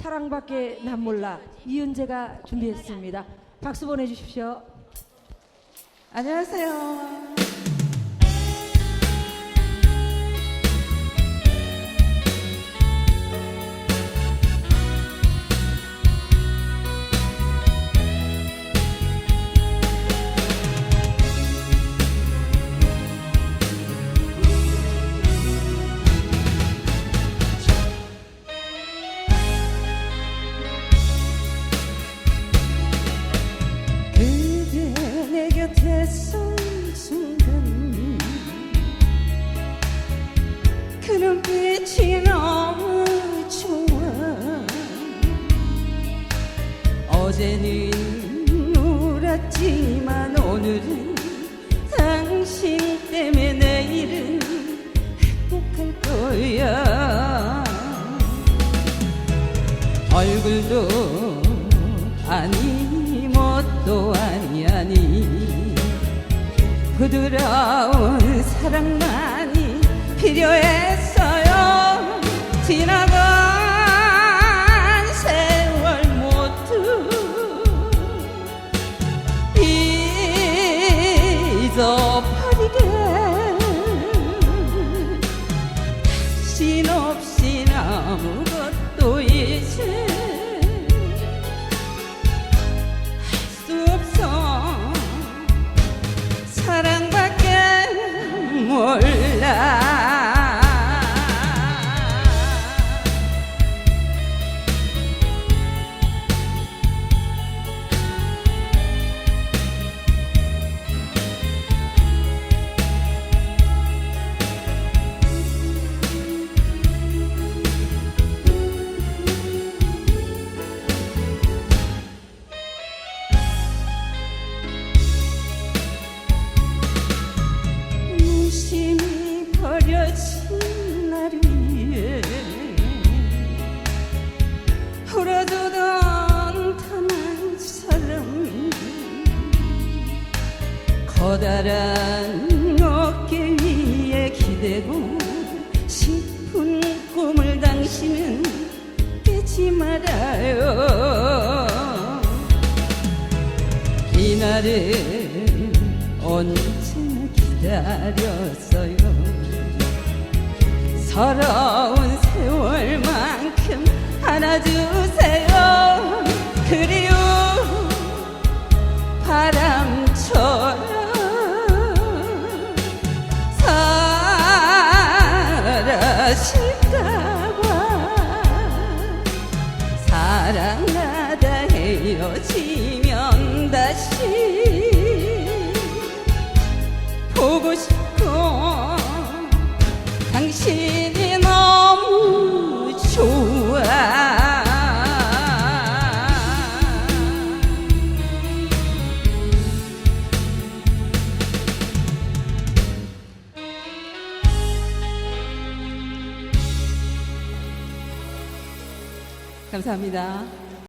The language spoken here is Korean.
사랑밖에 난 몰라 이은재가 준비했습니다. 박수 보내주십시오. 안녕하세요. 그 눈빛이 너무 좋아 어제는 울었지만 오늘은 당신 때문에 내일은 행복할 거야. 얼굴도 아니 멋도 아니 아니. 부드러운 사랑만이 필요했어요. 지나간 세월 모두 잊어버리게. 당신 없인 아무것도 이제 할 수 없어. 사랑밖에 몰라 커다란 어깨 위에 기대고 싶은 꿈을 당신은 깨지 말아요. 이날을 언제나 기다렸어요. 서러 사 감사합니다.